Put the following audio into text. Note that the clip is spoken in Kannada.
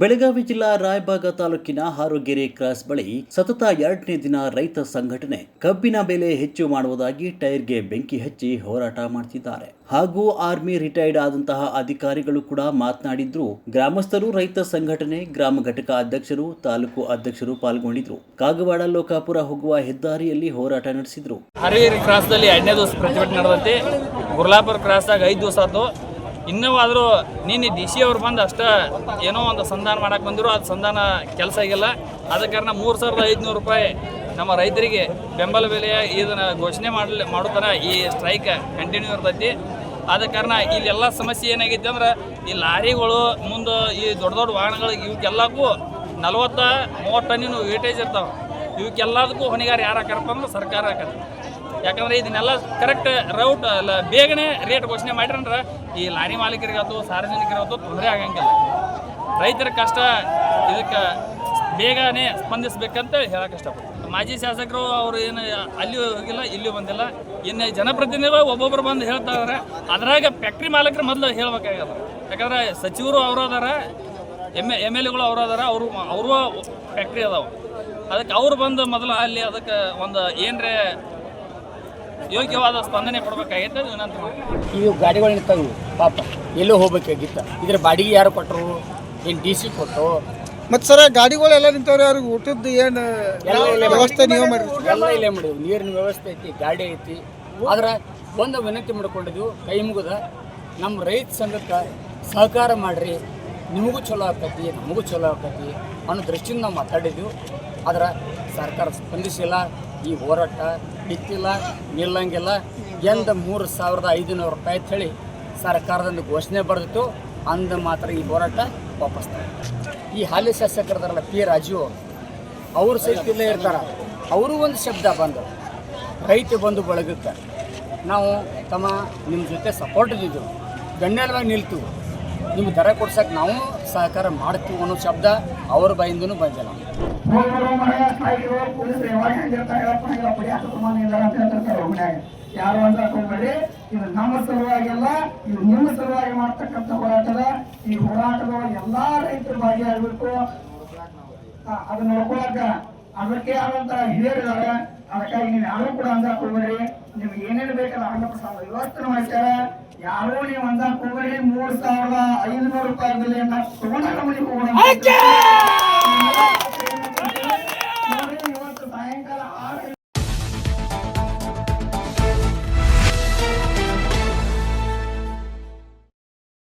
ಬೆಳಗಾವಿ ಜಿಲ್ಲಾ ರಾಯಬಾಗ ತಾಲೂಕಿನ ಹಾರೋಗೆರೆ ಕ್ರಾಸ್ ಬಳಿ ಸತತ ಎರಡನೇ ದಿನ ರೈತ ಸಂಘಟನೆ ಕಬ್ಬಿನ ಬೆಲೆ ಹೆಚ್ಚು ಮಾಡುವುದಾಗಿ ಟೈರ್ಗೆ ಬೆಂಕಿ ಹಚ್ಚಿ ಹೋರಾಟ ಮಾಡ್ತಿದ್ದಾರೆ. ಹಾಗೂ ಆರ್ಮಿ ರಿಟೈರ್ಡ್ ಆದಂತಹ ಅಧಿಕಾರಿಗಳು ಕೂಡ ಮಾತನಾಡಿದ್ರು. ಗ್ರಾಮಸ್ಥರು, ರೈತ ಸಂಘಟನೆ, ಗ್ರಾಮ ಘಟಕ ಅಧ್ಯಕ್ಷರು, ತಾಲೂಕು ಅಧ್ಯಕ್ಷರು ಪಾಲ್ಗೊಂಡಿದ್ರು. ಕಾಗವಾಡ, ಲೋಕಾಪುರ ಹೋಗುವ ಹೆದ್ದಾರಿಯಲ್ಲಿ ಹೋರಾಟ ನಡೆಸಿದ್ರು. ಕ್ರಾಸ್ ಕ್ರಾಸ್ದಲ್ಲಿ ಎರಡನೇ ದಿವಸ ಪ್ರತಿಭಟನೆ ನಡೆದಂತೆ. ಗುರ್ಲಾಪುರ ಕ್ರಾಸ್ದಾಗ ಐದು ದಿವಸ ಇನ್ನೂ ಆದರೂ ನಿನ್ನೆ ಡಿ ಸಿ ಅವ್ರು ಬಂದು ಅಷ್ಟೇ ಏನೋ ಒಂದು ಸಂಧಾನ ಮಾಡಕ್ಕೆ ಬಂದರು ಅದು ಸಂಧಾನ ಕೆಲಸ ಆಗಿಲ್ಲ. ಆದ ಕಾರಣ ಮೂರು ಸಾವಿರದ ಐದುನೂರು ರೂಪಾಯಿ ನಮ್ಮ ರೈತರಿಗೆ ಬೆಂಬಲ ಬೆಲೆಯ ಇದನ್ನು ಘೋಷಣೆ ಮಾಡಲಿ ಮಾಡುತ್ತಾರೆ ಈ ಸ್ಟ್ರೈಕ್ ಕಂಟಿನ್ಯೂ ಇರ್ತೈತಿ. ಆದ ಕಾರಣ ಇಲ್ಲೆಲ್ಲ ಸಮಸ್ಯೆ ಏನಾಗೈತಿ ಅಂದ್ರೆ ಈ ಲಾರಿಗಳು ಮುಂದೆ ಈ ದೊಡ್ಡ ದೊಡ್ಡ ವಾಹನಗಳಿಗೆ ಇವಕ್ಕೆಲ್ಲಕ್ಕೂ ನಲ್ವತ್ತ ಮೂವತ್ತು ಟನ್ನಿನ ವೇಟೇಜ್ ಇರ್ತಾವೆ. ಇವಕ್ಕೆಲ್ಲದಕ್ಕೂ ಹೊಣೆಗಾರ ಯಾರು ಹಾಕಾರಪ್ಪ ಅಂದ್ರೆ ಸರ್ಕಾರ ಹಾಕತ್ತೆ ಯಾಕಂದ್ರೆ ಇದನ್ನೆಲ್ಲ ಕರೆಕ್ಟ್ ರೌಟ್ ಅಲ್ಲ, ಬೇಗನೆ ರೇಟ್ ಘೋಷಣೆ ಮಾಡಿರಂದ್ರೆ ಈ ಲಾರಿ ಮಾಲೀಕರಿಗಾಯ್ತು, ಸಾರ್ವಜನಿಕರಿಗಾಯ್ತು ತೊಂದರೆ ಆಗಂಗಿಲ್ಲ. ರೈತರ ಕಷ್ಟ, ಇದಕ್ಕೆ ಬೇಗನೆ ಸ್ಪಂದಿಸ್ಬೇಕಂತ ಹೇಳಕ್ಕೆ ಇಷ್ಟಪಡ್ತೀನಿ. ಮಾಜಿ ಶಾಸಕರು ಅವರು ಏನು, ಅಲ್ಲಿ ಹೋಗಿಲ್ಲ, ಇಲ್ಲಿ ಬಂದಿಲ್ಲ. ಇನ್ನು ಜನಪ್ರತಿನಿಧಿಗಳು ಒಬ್ಬೊಬ್ಬರು ಬಂದು ಹೇಳ್ತಾ ಇದಾರೆ. ಅದ್ರಾಗ ಫ್ಯಾಕ್ಟ್ರಿ ಮಾಲೀಕರು ಮೊದಲು ಹೇಳ್ಬೇಕಾಗಲ್ಲ. ಯಾಕಂದ್ರೆ ಸಚಿವರು ಅವರು ಅದಾರ ಎಂ ಎಂ ಎಲ್ ಎಗಳು ಅವರು ಅದಾರ, ಅವರು ಅವರು ಫ್ಯಾಕ್ಟ್ರಿ ಅದಾವ. ಅದಕ್ಕೆ ಅವ್ರು ಬಂದು ಮೊದಲು ಅಲ್ಲಿ ಅದಕ್ಕೆ ಒಂದು ಏನರೇ ಯೋಗ್ಯವಾದ ಸ್ಪಂದನೆ ಕೊಡ್ಬೇಕಾಗೈತೆ ವಿನಂತಿ ಇವು ಗಾಡಿಗಳು ನಿಂತಾವು ಪಾಪ ಎಲ್ಲೋ ಹೋಗ್ಬೇಕಾಗಿತ್ತ. ಇದ್ರ ಬಾಡಿಗೆ ಯಾರು ಕೊಟ್ಟರು ಏನು ಡಿ ಸಿ ಕೊಟ್ಟು ಮತ್ತು ಸರ ಗಾಡಿಗಳೆಲ್ಲ ನಿಂತವ್ರೆ ಅವ್ರಿಗೆ ಊಟದ್ದು ಏನು ಎಲ್ಲ ವ್ಯವಸ್ಥೆ ನೀವು ಮಾಡಿ ಎಲ್ಲ ಇಲ್ಲೇ ಮಾಡಿದ್ವಿ ನೀರಿನ ವ್ಯವಸ್ಥೆ ಐತಿ ಗಾಡಿ ಐತಿ. ಆದ್ರೆ ಒಂದು ವಿನಂತಿ ಮಾಡ್ಕೊಂಡಿದ್ವಿ ಕೈ ಮುಗಿದ ನಮ್ಮ ರೈತ ಸಂಘಕ್ಕೆ ಸಹಕಾರ ಮಾಡಿರಿ. ನಿಮಗೂ ಚಲೋ ಆಗ್ತೈತಿ ನಮಗೂ ಚಲೋ ಆಗ್ತೈತಿ ಅನ್ನೋ ದೃಷ್ಟಿಯಿಂದ ನಾವು ಮಾತಾಡಿದ್ವಿ. ಆದ್ರೆ ಸರ್ಕಾರ ಸ್ಪಂದಿಸಿಲ್ಲ. ಈ ಹೋರಾಟ ಬಿತ್ತಿಲ್ಲ, ನಿಲ್ಲಂಗಿಲ್ಲ. ಎಂದ ಮೂರು ಸಾವಿರದ ಐದುನೂರು ರೂಪಾಯಿ ಅಂತ ಹೇಳಿ ಸರ್ಕಾರದಿಂದ ಘೋಷಣೆ ಬರೆದಿತ್ತು. ಅಂದ ಮಾತ್ರ ಈ ಹೋರಾಟ ವಾಪಸ್. ಈ ಹಾಲಿ ಶಾಸಕರದಾರಲ್ಲ ಪಿ ರಾಜು ಅವರು. ಅವರು ಸಹಿತ ಇಲ್ಲೇ ಇರ್ತಾರೆ. ಅವರು ಒಂದು ಶಬ್ದ ಬಂದು, ರೈತ ಬಂದು ಬಳಗುತ್ತೆ ನಾವು ತಮ್ಮ ನಿಮ್ಮ ಜೊತೆ ಸಪೋರ್ಟ್ ಇದ್ದಿದ್ದು. ಗಣ್ಯರವಾಗಿ ನಿಲ್ತೀವಿ ನಿಮ್ಗೆ ದರ ಕೊಡ್ಸಕ್ಕೆ ನಾವು ಸಹಕಾರ ಮಾಡ್ತೀವಿ ಅನ್ನೋ ಶಬ್ದ ಅವ್ರ ಬಾಯಿಂದನೂ ಬಂದಿಲ್ಲ. ಯಾರು ಅಂತ ಹೋಗ್ಬೇಡಿ ಇದು ನಮ್ಮ ಸಲುವಾಗಿಲ್ಲ ಇದು ನಿಮ್ಮ ಸಲುವಾಗಿ ಮಾಡ್ತಕ್ಕಂಥ ಹೋರಾಟದ ಈ ಹೋರಾಟದೊಳಗೆ ಎಲ್ಲಾ ರೈತರು ಭಾಗಿಯಾಗಬೇಕು ಅದನ್ನ ನೋಡ್ಕೊಳಕ ಅದಕ್ಕೆ ಆದಂತ ಹಿರಿಯರಿದ್ದಾರೆ ಅದಕ್ಕಾಗಿ ನೀವು ಯಾರು ಕೂಡ ಅಂತ ಹೋಗ್ಬೇಡಿ ನಿಮ್ಗೆ ಏನೇನು ಬೇಕಲ್ಲ ಹಂಗ ಪ್ರಸಾದ ವ್ಯವಸ್ಥೆ ಮಾಡ್ಯಾರ ಯಾರು ನೀವು ಅಂದ ಹೋಗ್ಬೇಡಿ ಮೂರ್ ಸಾವಿರದ ಐದುನೂರು ರೂಪಾಯಿ ಮನೆಗೆ ಹೋಗೋಣ